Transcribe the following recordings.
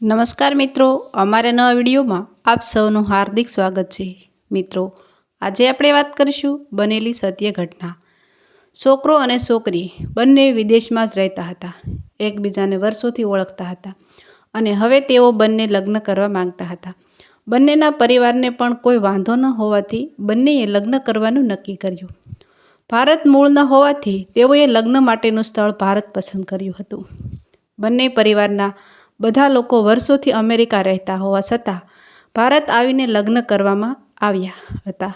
નમસ્કાર મિત્રો, અમારા નવા વિડીયોમાં આપ સૌનું હાર્દિક સ્વાગત છે. મિત્રો, આજે આપણે વાત કરીશું બનેલી સત્ય ઘટના. છોકરો અને છોકરી બંને વિદેશમાં જ રહેતા હતા. એકબીજાને વર્ષોથી ઓળખતા હતા અને હવે તેઓ બંને લગ્ન કરવા માંગતા હતા. બંનેના પરિવારને પણ કોઈ વાંધો ન હોવાથી બંનેએ લગ્ન કરવાનું નક્કી કર્યું. ભારત મૂળના હોવાથી તેઓએ લગ્ન માટેનું સ્થળ ભારત પસંદ કર્યું હતું. બંને પરિવારના બધા લોકો વર્ષોથી અમેરિકા રહેતા હોવા છતાં ભારત આવીને લગ્ન કરવામાં આવ્યા હતા.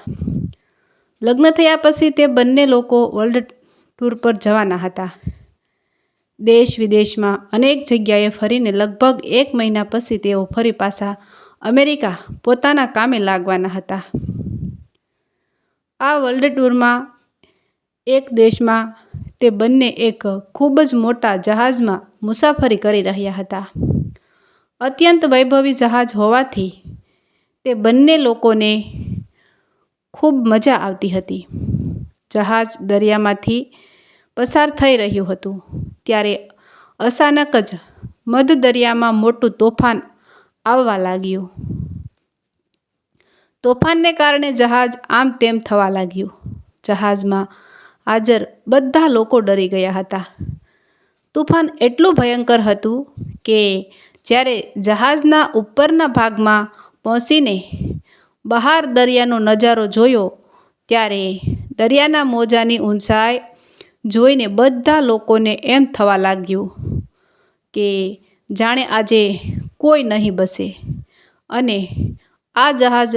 લગ્ન થયા પછી તે બંને લોકો વર્લ્ડ ટૂર પર જવાના હતા. દેશ વિદેશમાં અનેક જગ્યાએ ફરીને લગભગ એક મહિના પછી તેઓ ફરી પાછા અમેરિકા પોતાના કામે લાગવાના હતા. આ વર્લ્ડ ટૂરમાં એક દેશમાં તે બંને એક ખૂબ જ મોટા જહાજમાં મુસાફરી કરી રહ્યા હતા. અત્યંત વૈભવી જહાજ હોવાથી તે બંને લોકોને ખૂબ મજા આવતી હતી. જહાજ દરિયામાંથી પસાર થઈ રહ્યું હતું, ત્યારે અચાનક જ મધ દરિયામાં મોટું તોફાન આવવા લાગ્યું. તોફાનને કારણે જહાજ આમ તેમ થવા લાગ્યું. જહાજમાં હાજર બધા લોકો ડરી ગયા હતા. તુફાન એટલું ભયંકર હતું કે જ્યારે જહાજના ઉપરના ભાગમાં પહોંચીને બહાર દરિયાનો નજારો જોયો, ત્યારે દરિયાના મોજાની ઊંચાઈ જોઈને બધા લોકોને એમ થવા લાગ્યું કે જાણે આજે કોઈ નહીં બસે અને આ જહાજ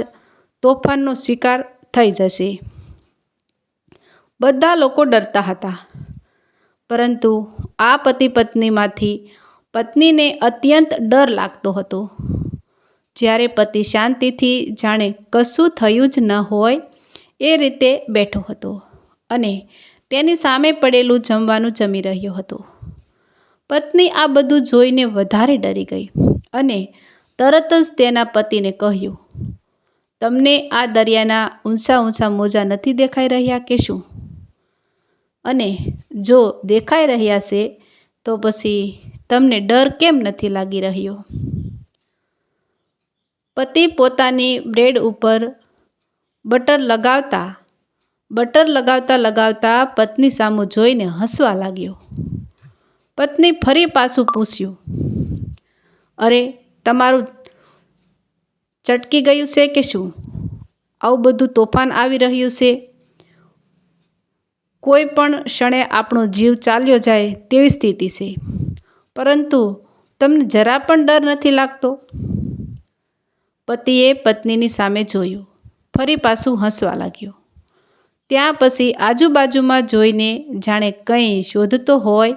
તોફાનનો શિકાર થઈ જશે. બધા લોકો ડરતા હતા. પરંતુ આ પતિ પત્નીમાંથી પત્નીને અત્યંત ડર લાગતો હતો. જ્યારે પતિ શાંતિથી જાણે કશું થયું જ ન હોય એ રીતે બેઠો હતો અને તેની સામે પડેલું જમવાનું જમી રહ્યો હતો. પત્ની આ બધું જોઈને વધારે ડરી ગઈ અને તરત જ તેના પતિને કહ્યું, તમને આ દરિયાના ઊંચા ઊંચા મોજા નથી દેખાઈ રહ્યા કે શું? અને જો દેખાઈ રહ્યા છે, તો પછી તમને ડર કેમ નથી લાગી રહ્યો? પતિ પોતાની બ્રેડ ઉપર બટર લગાવતા બટર લગાવતા લગાવતા પત્ની સામું જોઈને હસવા લાગ્યો. પત્ની ફરી પાછું પૂછ્યું, અરે, તમારું ચટકી ગયું છે કે શું? આવું બધું તોફાન આવી રહ્યું છે? કોઈ પણ ક્ષણે આપણો જીવ ચાલ્યો જાય તેવી સ્થિતિ છે. પરંતુ તમને જરા પણ ડર નથી લાગતો? પતિએ પત્નીની સામે જોયું. ફરી પાછું હસવા લાગ્યો. ત્યાં પછી આજુબાજુમાં જોઈને જાણે કંઈ શોધતો હોય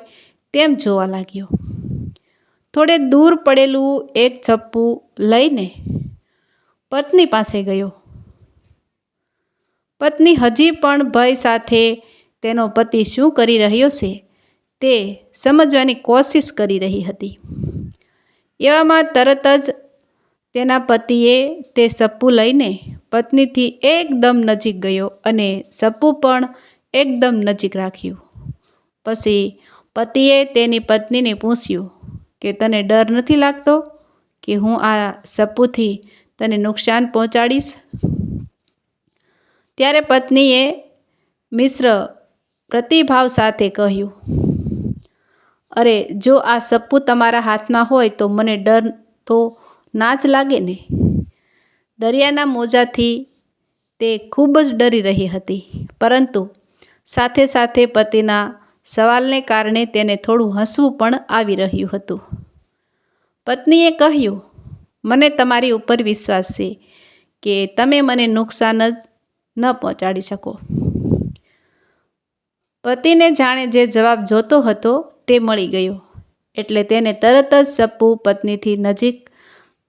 તેમ જોવા લાગ્યો. થોડે દૂર પડેલું એક ચપ્પુ લઈને પત્ની પાસે ગયો. પત્ની હજી પણ ભય સાથે તેનો પતિ શું કરી રહ્યો છે તે સમજવાની કોશિશ કરી રહી હતી. એવામાં તરત જ તેના પતિએ તે સપ્પુ લઈને પત્નીથી એકદમ નજીક ગયો અને સપ્પુ પણ એકદમ નજીક રાખ્યું. પછી પતિએ તેની પત્નીને પૂછ્યું કે તને ડર નથી લાગતો કે હું આ સપ્પુથી તને નુકસાન પહોંચાડીશ? ત્યારે પત્નીએ મિશ્ર પ્રતિભાવ સાથે કહ્યું, અરે, જો આ સપ્પુ તમારા હાથમાં હોય તો મને ડર તો ના જ લાગે ને? દરિયાના મોજાથી તે ખૂબ જ ડરી રહી હતી, પરંતુ સાથે સાથે પતિના સવાલને કારણે તેને થોડું હસવું પણ આવી રહ્યું હતું. પત્નીએ કહ્યું, મને તમારી ઉપર વિશ્વાસ છે કે તમે મને નુકસાન જ ન પહોંચાડી શકો. પતિને જાણે જે જવાબ જોતો હતો તે મળી ગયો. એટલે તેને તરત જ સપ્પુ પત્નીથી નજીક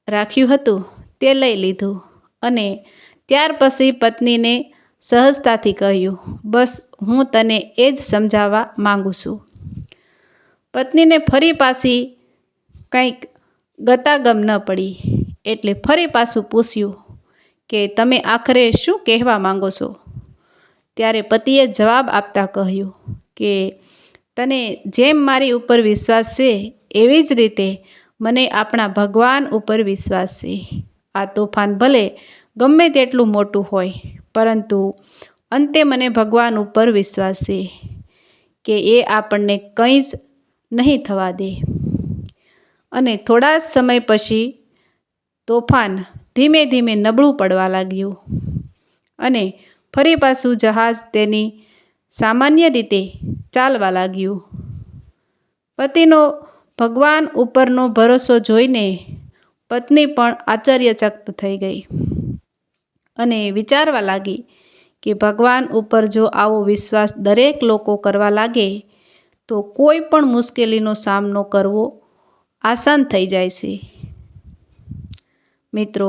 રાખ્યું હતું. તે લઈ લીધું અને ત્યાર પછી પત્નીને સહજતાથી કહ્યું, બસ, હું તને એ જ સમજાવવા માગું છું. પત્નીને ફરી પાછી કંઈક ગતાગમ ન પડી. એટલે ફરી પાછું પૂછ્યું કે, તમે આખરે શું કહેવા માંગો છો? ત્યારે પતિએ જવાબ આપતા કહ્યું કે, તને જેમ મારી ઉપર વિશ્વાસ છે, એવી જ રીતે મને આપણા ભગવાન ઉપર વિશ્વાસ છે. આ તોફાન ભલે ગમે તેટલું મોટું હોય, પરંતુ અંતે મને ભગવાન ઉપર વિશ્વાસ છે કે એ આપણને કંઈ જ નહીં થવા દે. અને થોડા જ સમય પછી તોફાન ધીમે ધીમે નબળું પડવા લાગ્યું અને ફરી પાછું જહાજ તેની સામાન્ય રીતે ચાલવા લાગ્યું. પતિનો ભગવાન ઉપરનો ભરોસો જોઈને પત્ની પણ આશ્ચર્યચકત થઈ ગઈ અને વિચારવા લાગી કે ભગવાન ઉપર જો આવો વિશ્વાસ દરેક લોકો કરવા લાગે, તો કોઈ પણ મુશ્કેલીનો સામનો કરવો આસાન થઈ જાય છે. મિત્રો